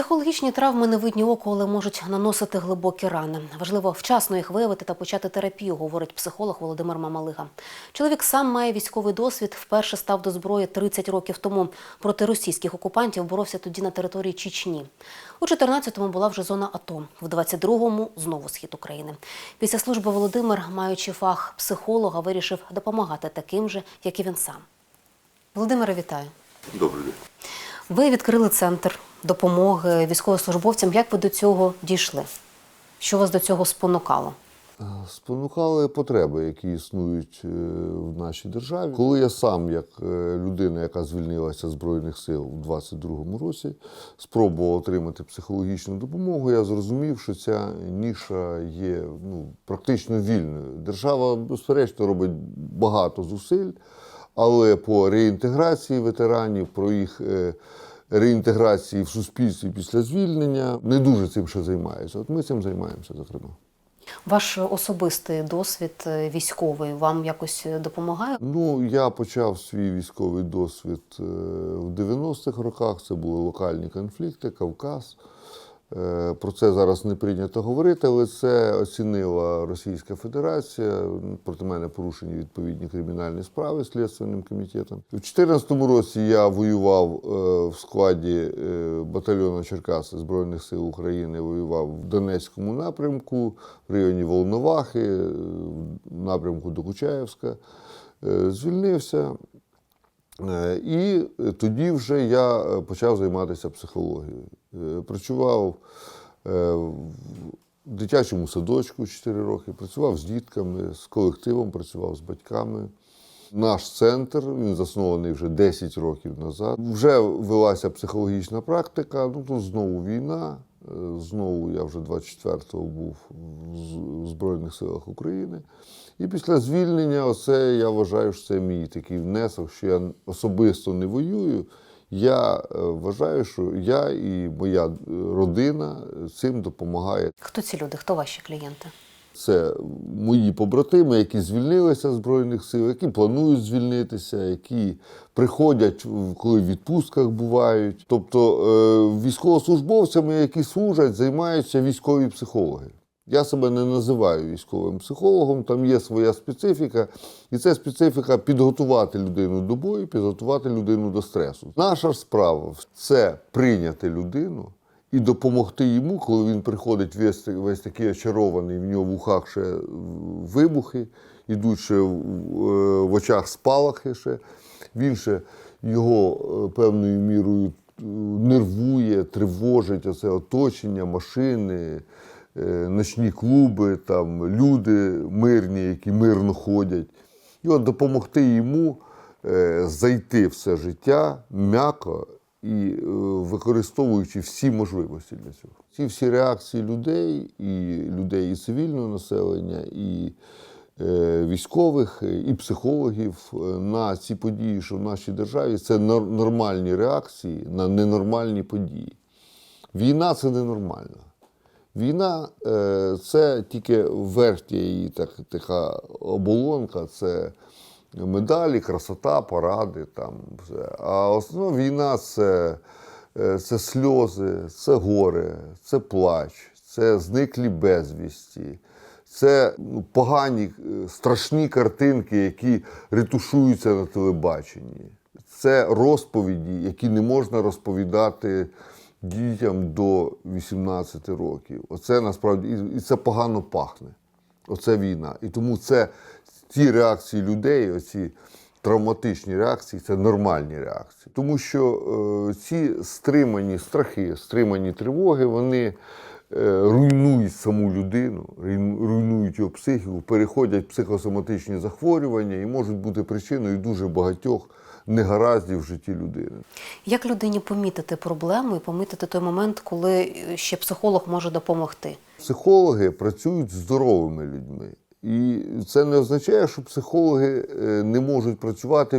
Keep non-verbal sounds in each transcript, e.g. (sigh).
Психологічні травми не видні оку, але можуть наносити глибокі рани. Важливо вчасно їх виявити та почати терапію, говорить психолог Володимир Мамалига. Чоловік сам має військовий досвід. Вперше став до зброї 30 років тому. Проти російських окупантів боровся тоді на території Чечні. У 14-му була вже зона АТО, в 22-му – знову схід України. Після служби Володимир, маючи фах психолога, вирішив допомагати таким же, як і він сам. Володимире, вітаю. Добрий день. Ви відкрили центр допомоги військовослужбовцям. Як ви до цього дійшли? Що вас до цього спонукало? Спонукали потреби, які існують е, в нашій державі. Коли я сам, як е, людина, яка звільнилася з Збройних сил у 22-му році, спробував отримати психологічну допомогу, я зрозумів, що ця ніша є ну, практично вільною. Держава, безперечно, робить багато зусиль, але по реінтеграції ветеранів, про їх е, реінтеграції в суспільстві після звільнення не дуже цим ще займаються. От ми цим займаємося, зокрема. Ваш особистий досвід е, військовий вам якось допомагає? Ну, я почав свій військовий досвід е, в 90-х роках. Це були локальні конфлікти, Кавказ. Е, Про це зараз не прийнято говорити, але це оцінила Російська Федерація. Проти мене порушені відповідні кримінальні справи Слідственним комітетом. У 2014 році я воював е, в складі е, батальйону Черкаси Збройних сил України. Воював в Донецькому напрямку, в районі Волновахи, в напрямку до Кучаєвська. Е, Звільнився. Е, І тоді вже я е, почав займатися психологією. Е, Працював е, в дитячому садочку 4 роки, працював з дітками, з колективом, працював з батьками. Наш центр, він заснований вже 10 років назад. Вже велася психологічна практика, ну тут знову війна. Е, Знову я вже 24-го був в Збройних силах України. І після звільнення, оце я вважаю, що це мій такий внесок, що я особисто не воюю. Я е, вважаю, що я і моя е, родина цим допомагає. Хто ці люди? Хто ваші клієнти? Це мої побратими, які звільнилися з Збройних сил, які планують звільнитися, які приходять, коли в відпустках бувають. Тобто е, військовослужбовцями, які служать, займаються військові психологи. Я себе не називаю військовим психологом, там є своя специфіка, і це специфіка підготувати людину до бою, підготувати людину до стресу. Наша справа це прийняти людину і допомогти йому, коли він приходить весь, весь такий очарований, в нього в ухах ще вибухи, ідуть ще в, в очах спалахи ще. Він ще його е, певною мірою е, нервує, тривожить оце оточення, машини, е, ночні клуби, там, люди мирні, які мирно ходять. І от допомогти йому е, зайти в це життя м'яко і е, використовуючи всі можливості для цього. Ці всі реакції людей, і людей і цивільного населення, і е, військових, е, і психологів на ці події, що в нашій державі, це нормальні реакції на ненормальні події. Війна це ненормально. Війна це тільки верхня її так, така оболонка, це медалі, красота, паради. Там, все. А основна війна це, е, це сльози, це горе, це плач, це зниклі безвісті. Це ну, погані, е, страшні картинки, які ретушуються на телебаченні. Це розповіді, які не можна розповідати дітям до 18 років. Оце насправді і це погано пахне. Оце війна. І тому це ті реакції людей, оці травматичні реакції, це нормальні реакції. Тому що е, ці стримані страхи, стримані тривоги, вони е, руйнують саму людину, руйнують його психіку, переходять в психосоматичні захворювання і можуть бути причиною дуже багатьох негараздів в житті людини. Як людині помітити проблему і помітити той момент, коли ще психолог може допомогти? Психологи працюють з здоровими людьми. І це не означає, що психологи е, не можуть працювати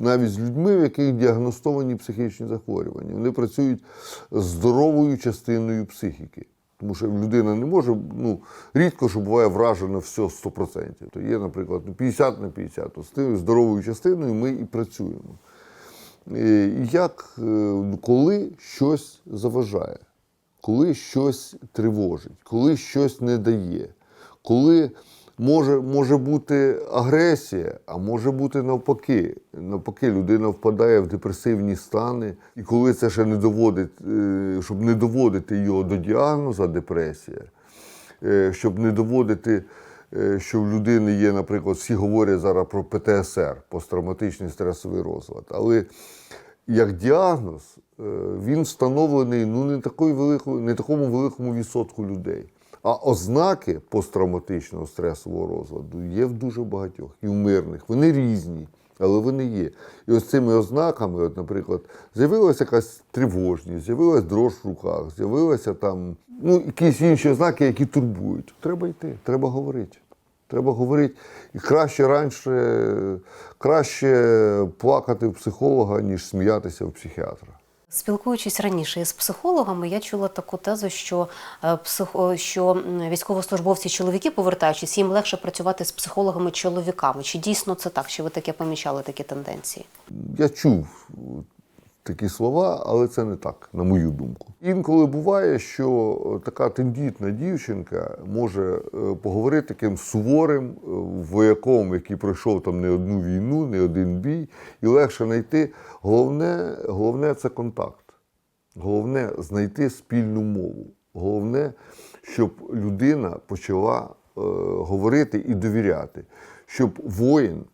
навіть з людьми, в яких діагностовані психічні захворювання. Вони працюють здоровою частиною психіки. Тому що людина не може, ну, рідко що буває вражено все 100%. То є, наприклад, ну, 50 на 50. То з тією здоровою частиною ми і працюємо. е, як, е, ну, коли щось заважає, коли щось тривожить, коли щось не дає, коли може, може бути агресія, а може бути навпаки. Навпаки, людина впадає в депресивні стани, і коли це ще не доводить, е, щоб не доводити його до діагноза депресія, е, щоб не доводити, е, що в людини є, наприклад, всі говорять зараз про ПТСР, посттравматичний стресовий розлад. Але як діагноз він встановлений ну, не такому великому відсотку людей. А ознаки посттравматичного стресового розладу є в дуже багатьох і в мирних. Вони різні, але вони є. І ось цими ознаками, от, наприклад, з'явилася якась тривожність, з'явилася дрож в руках, з'явилися там ну, якісь інші ознаки, які турбують. Треба йти, треба говорити. Треба говорити. І краще раніше, краще плакати в психолога, ніж сміятися в психіатра. Спілкуючись раніше із психологами, я чула таку тезу, що е, психо, що військовослужбовці чоловіки, повертаючись, їм легше працювати з психологами чоловіками. Чи дійсно це так? Чи ви таке помічали такі тенденції? Я чув такі слова, але це не так, на мою думку. Інколи буває, що така тендітна дівчинка може е, поговорити таким суворим е, вояком, який пройшов там не одну війну, не один бій, і легше знайти. Головне, головне це контакт. Головне знайти спільну мову. Головне, щоб людина почала е, говорити і довіряти, щоб воїн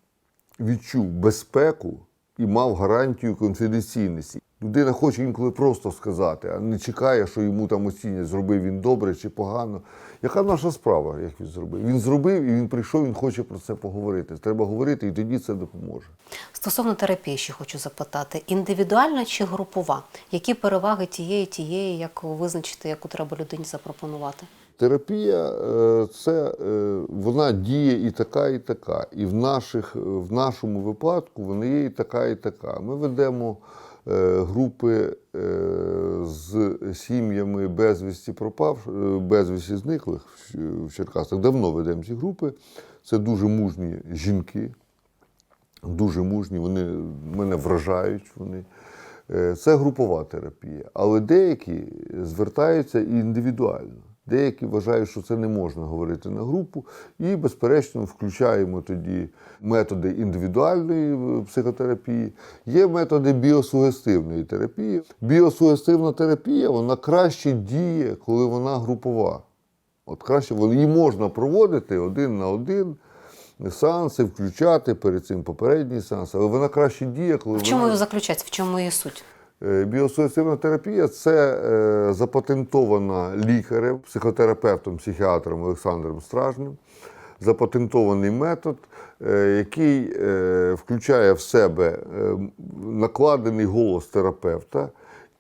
відчув безпеку і мав гарантію конфіденційності. Людина хоче інколи просто сказати, а не чекає, що йому там оцінять, зробив він добре чи погано. Яка наша справа, як він зробив? Він зробив і він прийшов, він хоче про це поговорити. Треба говорити, і тоді це допоможе. Стосовно терапії, ще хочу запитати: індивідуальна чи групова? Які переваги тієї, тієї, як визначити, яку треба людині запропонувати? Терапія е, це е, вона діє і така, і така. І в, наших, в нашому випадку вона є і така, і така. Ми ведемо е, групи е, з сім'ями безвісті пропав, е, безвісті зниклих в Черкасах. Давно ведемо ці групи. Це дуже мужні жінки, дуже мужні, вони мене вражають. Вони. Е, Це групова терапія. Але деякі звертаються і індивідуально. Деякі вважають, що це не можна говорити на групу, і, безперечно, включаємо тоді методи індивідуальної е, психотерапії, є методи біосугестивної терапії. Біосугестивна терапія вона краще діє, коли вона групова. От краще її можна проводити один на один, сеанси, включати перед цим попередній сеанс, але вона краще діє, коли В чому вона... заключається? В чому її суть? Е, терапія це е, запатентована лікарем, психотерапевтом, психіатром Олександром Стражним, запатентований метод, е, який включає в себе накладений голос терапевта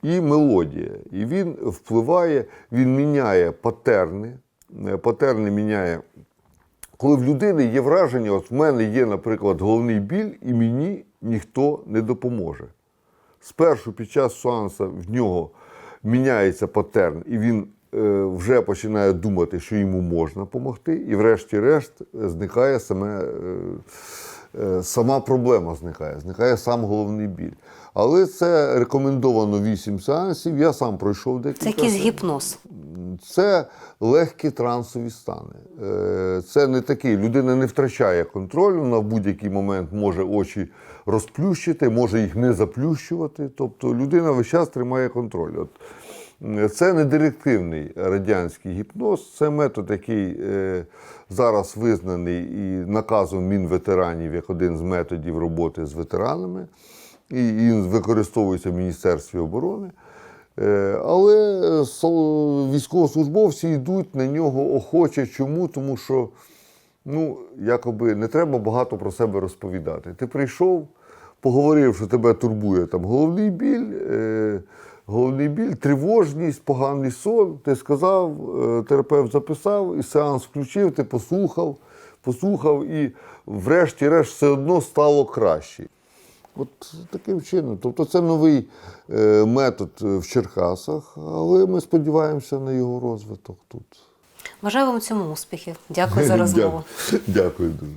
і мелодія. І він впливає, він міняє патерни, патерни міняє. Коли в людини є враження, от в мене є, наприклад, головний біль, і мені ніхто не допоможе. Спершу під час сеансу в нього міняється паттерн, і він е, вже починає думати, що йому можна допомогти, і врешті-решт е, зникає саме, е, сама проблема зникає, зникає сам головний біль. Але це рекомендовано 8 сеансів. Я сам пройшов декілька. Це якийсь гіпноз. Це легкі трансові стани. Е, Це не такий, людина не втрачає контролю, вона в будь-який момент може очі розплющити, може їх не заплющувати. Тобто людина весь час тримає контроль. От, це не директивний радянський гіпноз, це метод, який е, зараз визнаний і наказом Мінветеранів як один з методів роботи з ветеранами, і він використовується в Міністерстві оборони. Е, Але військовослужбовці йдуть на нього охоче. Чому? Тому що ну, якоби не треба багато про себе розповідати. Ти прийшов, поговорив, що тебе турбує там головний біль, е, головний біль, тривожність, поганий сон. Ти сказав, е, терапевт записав, і сеанс включив, ти послухав, послухав, і врешті-решт все одно стало краще. От таким чином. Тобто це новий е, метод е, в Черкасах, але ми сподіваємося на його розвиток тут. Бажаю вам цьому успіхів. Дякую за (laughs) розмову. Дякую дуже.